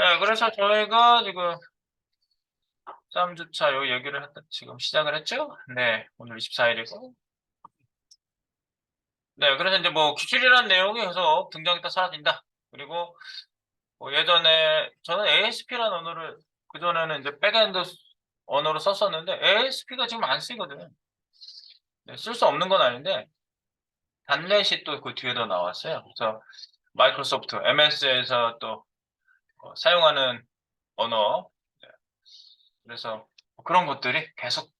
네, 그래서 저희가 지금 3주차 요 얘기를 했- 지금 시작을 했죠? 네, 오늘 24일이고. 네, 그래서 이제 뭐 기술이라는 내용이 계속 등장했다 사라진다. 그리고 뭐 예전에 저는 ASP라는 언어를 그전에는 이제 백엔드 언어로 썼었는데 ASP가 지금 안 쓰이거든요. 네, 쓸수 없는 건 아닌데 단넷이 또 그 뒤에도 나왔어요. 그래서 마이크로소프트 MS에서 또 어, 사용하는 언어 네. 그래서 그런 것들이 계속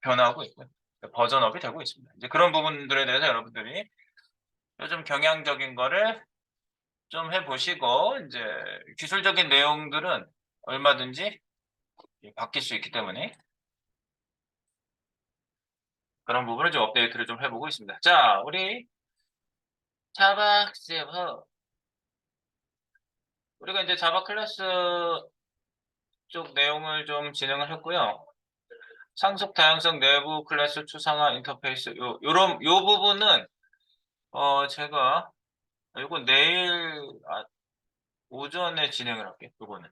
변하고 있고요. 버전업이 되고 있습니다. 이제 그런 부분들에 대해서 여러분들이 요즘 경향적인 거를 좀 해보시고 이제 기술적인 내용들은 얼마든지 바뀔 수 있기 때문에 그런 부분을 좀 업데이트를 좀 해보고 있습니다. 자, 우리 자바 세버 우리가 이제 자바 클래스 쪽 내용을 좀 진행을 했고요. 상속 다양성 내부 클래스 추상화 인터페이스 요 요런 요 부분은 어 제가 요거 내일 아, 오전에 진행을 할게요. 요거는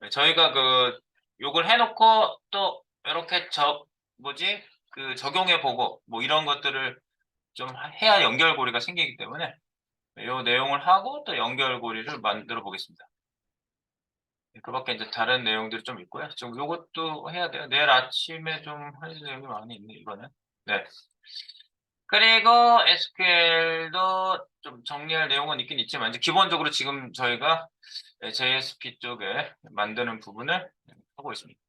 네, 저희가 그 요걸 해놓고 또 이렇게 저 뭐지 그 적용해 보고 뭐 이런 것들을 좀 해야 연결고리가 생기기 때문에 요 내용을 하고 또 연결고리를 만들어 보겠습니다. 네, 그밖에 이제 다른 내용들이 좀 있고요. 좀 요것도 해야 돼요. 내일 아침에 좀 할 내용이 많이 있네, 이거는. 네. 그리고 SQL도 좀 정리할 내용은 있긴 있지만, 이제 기본적으로 지금 저희가 JSP 쪽에 만드는 부분을 하고 있습니다.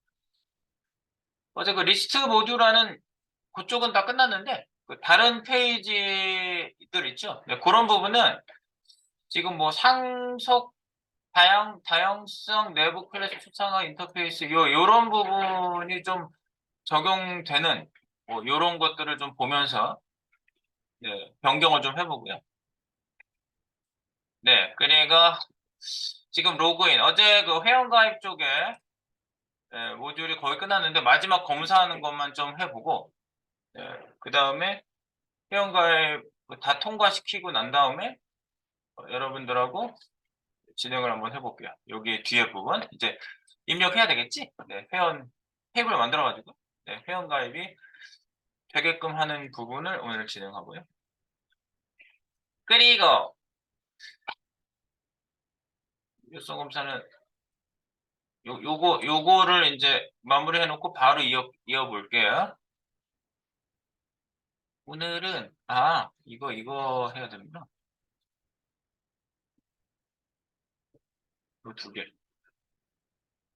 어제 그 리스트 모듈하는 그쪽은 다 끝났는데, 그 다른 페이지들 있죠? 네, 그런 부분은 지금 뭐 상속 다양, 다양성 내부 클래스 추상화 인터페이스 요 요런 부분이 좀 적용되는 뭐 요런 것들을 좀 보면서 네, 변경을 좀 해보고요. 네, 그리고 지금 로그인 어제 그 회원가입 쪽에 네, 모듈이 거의 끝났는데 마지막 검사하는 것만 좀 해보고 네, 그 다음에 회원가입 다 통과시키고 난 다음에 어, 여러분들하고 진행을 한번 해볼게요. 여기 뒤에 부분 이제 입력해야 되겠지? 네, 회원 탭을 만들어가지고 네, 회원 가입이 되게끔 하는 부분을 오늘 진행하고요. 그리고 유성 검사는 요 요거 요거를 이제 마무리해 놓고 바로 이어 이어 볼게요. 오늘은 아 이거 이거 해야 됩니다. 요두 개.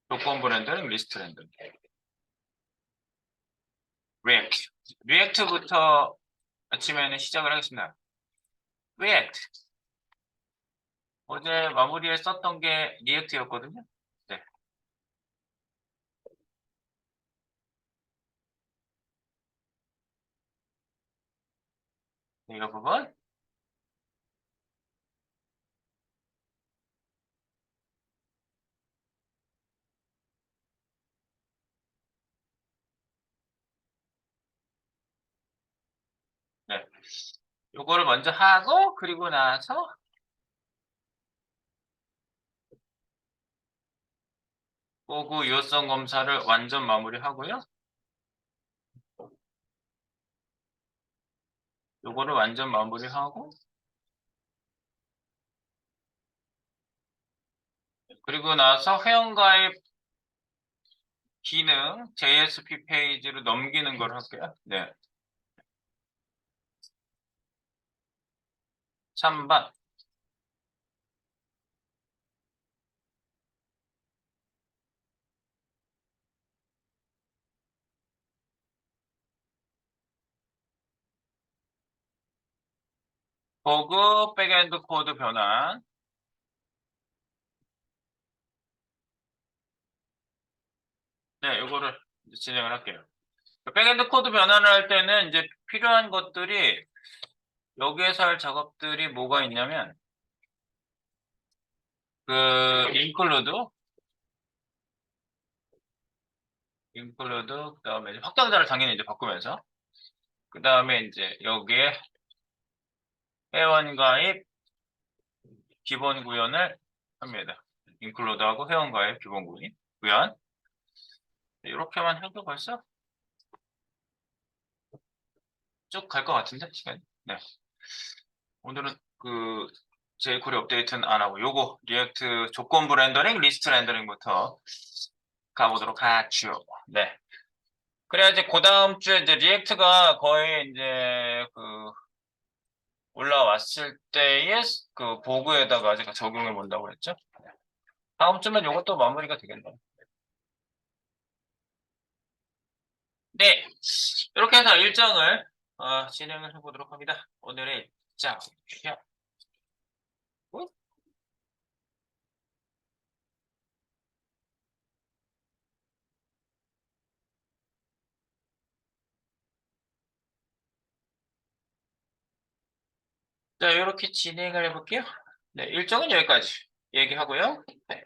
조건 브랜드는 리스트 랜드. 리액트. 리액트부터 아침에는 시작을 하겠습니다. 리액트. 어제 마무리에 썼던 게 리액트였거든요. 네. 네, 이거 부분. 네. 요거를 먼저 하고 그리고 나서 보고 유효성 검사를 완전 마무리하고요. 요거를 완전 마무리하고 그리고 나서 회원가입 기능 JSP 페이지로 넘기는 걸 할게요. 네. 3번 보고 백엔드 코드 변환 네, 이제 진행을 할게요. 백엔드 코드 변환을 할 때는 이제 필요한 것들이 여기에서 할 작업들이 뭐가 있냐면 그 include include 그다음에 확장자를 당연히 이제 바꾸면서 그다음에 이제 여기에 회원 가입 기본 구현을 합니다. include하고 회원과의 기본구인 구현 네, 이렇게만 해도 벌써 쭉 갈 것 같은데 시간. 네. 오늘은 그 jQuery 업데이트는 안 하고 요거 리액트 조건부 렌더링, 리스트 렌더링부터 가보도록 하죠. 네. 그래야 이제 그 다음 주에 이제 리액트가 거의 이제 그 올라왔을 때의 그 보그에다가 제가 적용해 본다고 했죠. 다음 주면 요것도 마무리가 되겠네요. 네. 이렇게 해서 일정을 어, 진행을 해보도록 합니다. 오늘의 일정. 자, 이렇게 진행을 해볼게요. 네, 일정은 여기까지 얘기하고요. 네.